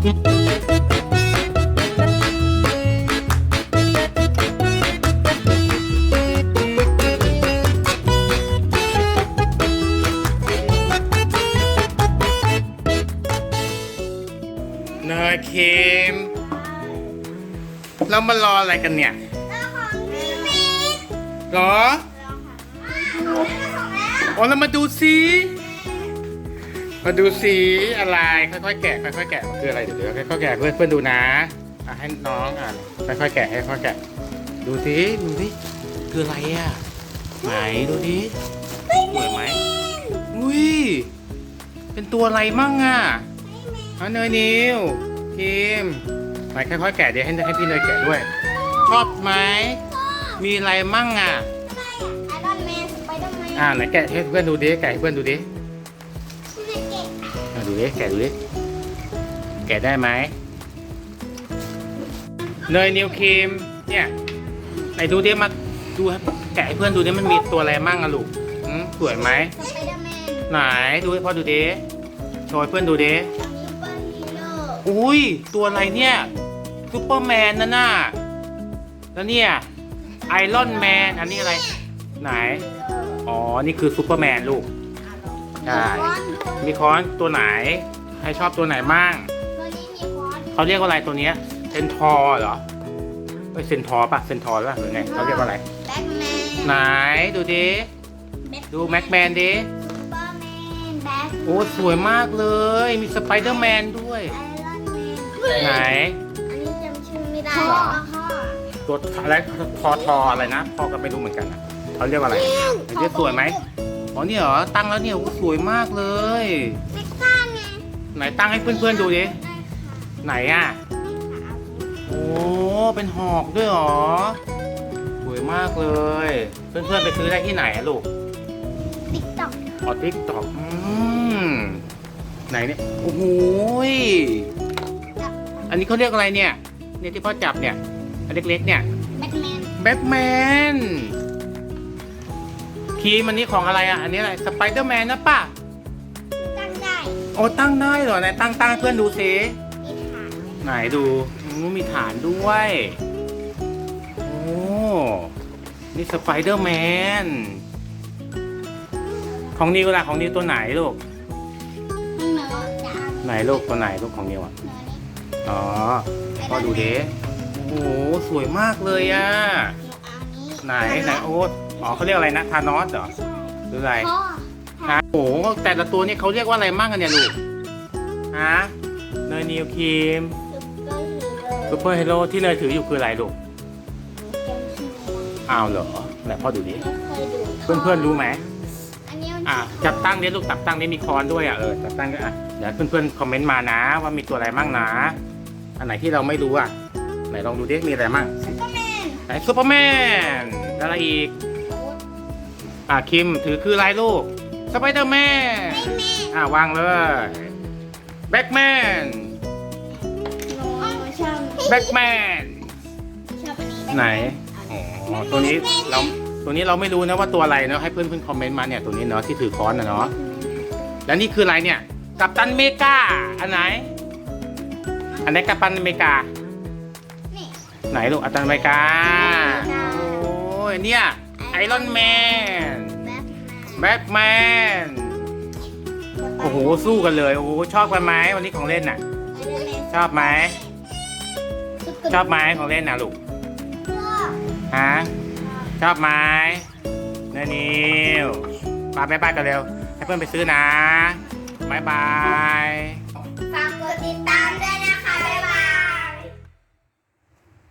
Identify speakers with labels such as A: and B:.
A: เนยเค็มเรามารออะไรกันเนี่ยเหรอโอ้เรามาดูซิ มาดูซิอะไรค่อยๆแกะค่อยๆแกะมันคืออะไรเดี๋ยวเดี๋ยวค่อยๆแกะเพื่อนเพื่อนดูนะอะให้น้องอ่านค่อยๆแกะให้ค่อยๆแกะ ดูสิดูสิคืออะไรอะไหนดูดิสวยไหมอุ้ยเป็นตัวอะไรมั่งอะอันเนยนิวคิมไปค่อยๆแกะเดี๋ยวให้ให้พี่เนยแกะด้วยชอบไหมมีอะไรมั่งอะ
B: ไอรอนแมนสไปเดอร์แมน
A: อ่าไหนแกะให้เพื่อนดูดิแกะให้เพื่อนดูดิ
B: ชิเนเกะ
A: อะ ดูดิแกะดูดิแกะได้ไหมเนยนิวคิมเนี่ยไหนดูดิมาดูแกะให้เพื่อนดูดิมันมีตัวอะไรมั่งอะลูกหืมสวยไหม
B: สไปเดอร์แมน
A: ไหนดูให้พ่อดูดิโชว์ให้เพื่อนดูดิ
B: ซูเปอร์ฮีโร่
A: อุ้ยตัวอะไรเนี่ยซูเปอร์แมนนั่นน่ะแล้วเนี่ยไอรอนแมนอันนี้อะไร ไหน อ๋อ นี่คือซูเปอร์แมนลูก ใช่มีค้อนตัวไหน ใครชอบตัวไหนมั่ง
B: ตัวนี้มีคอร์ส
A: เขาเรียกว่าอะไรตัวเนี้ยเซนทอร์เหรอเอ้ยเซนทอร์ป่ะเซนทอร์หรือเปล่าหรือไงเขาเรียกว่าอะไร
B: แบ็คแมน
A: ไหนดูดิดูแม็กแมนดิ
B: ซูเปอร์แมนแบ็ค
A: โอ้สวยมากเลย มีสไปเดอร์แมนด้วย
B: ไอรอนแมน
A: ไหน
B: อันนี้จำชื่อไม่ได้
A: เหรอ
B: พ่อ
A: ตัวอะไรทอทออะไรนะพ่อก็ไม่รู้เหมือนกันนะเขาเรียกว่าอะไรอันนี้สวยไหม อ๋อนี่เหรอตั้งแล้วเนี่ยโอ้สวยมากเลย
B: เซ็กซ่าไง
A: ไหนตั้งให้เพื่อนๆดูดิ
B: ได้ค่ะ
A: ไหนอะโอ้เป็นหอกด้วยเหรอสวยมากเลย เพื่อนๆไปซื้อได้ที่ไหนอะลูก
B: ติ๊กต็อก
A: ออทิกตอกอืมไหนเนี่ยโอ้โหยอันนี้เขาเรียกอะไรเนี่ยเนี่ยที่พ่อจับเนี่ยอันเล็กๆเนี่ย
B: แบ็คแมน
A: แบทแมน คีมอันนี้ของอะไรอะ อันนี้อะไร สไปเดอร์แมนนะป่ะ
B: ตั้งได้
A: โอ้ตั้งได้เหรอไหนตั้งตั้งให้เพื่อนดูซิ
B: มีฐาน
A: ไหนดูโอ้มีฐานด้วย โอ้ นี่สไปเดอร์แมน ของนิวล่ะ ของนิวตัวไหนลูก
B: ข้างเนื้อจะเอา
A: ไหนลูกตัวไหนลูกของนิวอะ
B: เนื้อนี้
A: อ๋อพอดูเดิโอ้โหสวยมากเลยอะ
B: หนูเอานี้
A: ไหนไหนโอ้ อ๋อเขาเรียกอะไรนะทานอสเหรอหรืออะไร
B: พ่อ
A: ฮะโอ้โหแต่ละตัวนี่เขาเรียกว่าอะไรมั่งกันเนี่ยลูกฮะเนยนิวครีม
B: ซุปเปอร์ฮีโร่
A: ซูเปอร์ฮีโร่ที่เนยถืออยู่คืออะไรลูก
B: จำชื่อไม่ได้
A: อ้าวเหรอไหนพ่อดูดิ
B: ไม่เคยดู
A: เพื่อนเพื่อนๆรู้ไหม
B: อันนี้มัน
A: อะจับตั้งดิลูกจับตั้งดิมีคอนด้วยอะเออจับตั้งก็อะเดี๋ยวเพื่อนเพื่อนๆคอมเมนต์มานะ ว่ามีตัวอะไรมั่งนะ อันไหนที่เราไม่รู้อะไหนลองดูดิมีอะไรมั่ง
B: ซุปเปอร์แมน
A: ไหนซูเปอร์แมนอะไรอีก อะคิมถือคืออะไรลูกสไปเดอร์แมน
B: ไม่แม่
A: อะวางเลยแบ็กแมน
B: หนูชอบ
A: แบ็กแมน
B: ชอบอันนี้
A: ไหนอ๋อตัวนี้เราตัวนี้เราไม่รู้นะว่าตัวอะไรเนาะให้เพื่อนเพื่อนๆคอมเมนต์มาเนี่ยตัวนี้เนาะที่ถือค้อนนะเนาะแล้วนี่คืออะไรเนี่ยกัปตันอเมริกาอันไหน อันไหนกัปตันอเมริกา
B: นี่
A: ไหนลูกกัปตันอเมริกาโอ้ยเนี่ยไอ รอนแมน
B: แบ็คแมน
A: แบ็กแมน โอ้โห สู้กันเลย โอ้โห ชอบกันไหมวันนี้ของเล่นน่ะ ชอบไหม ชอบไหมของเล่นน่ะลูก ฮะ ชอบไหมเนยนิวปาไปบ้านกันเร็ว ให้เพื่อนไปซื้อนะบายบาย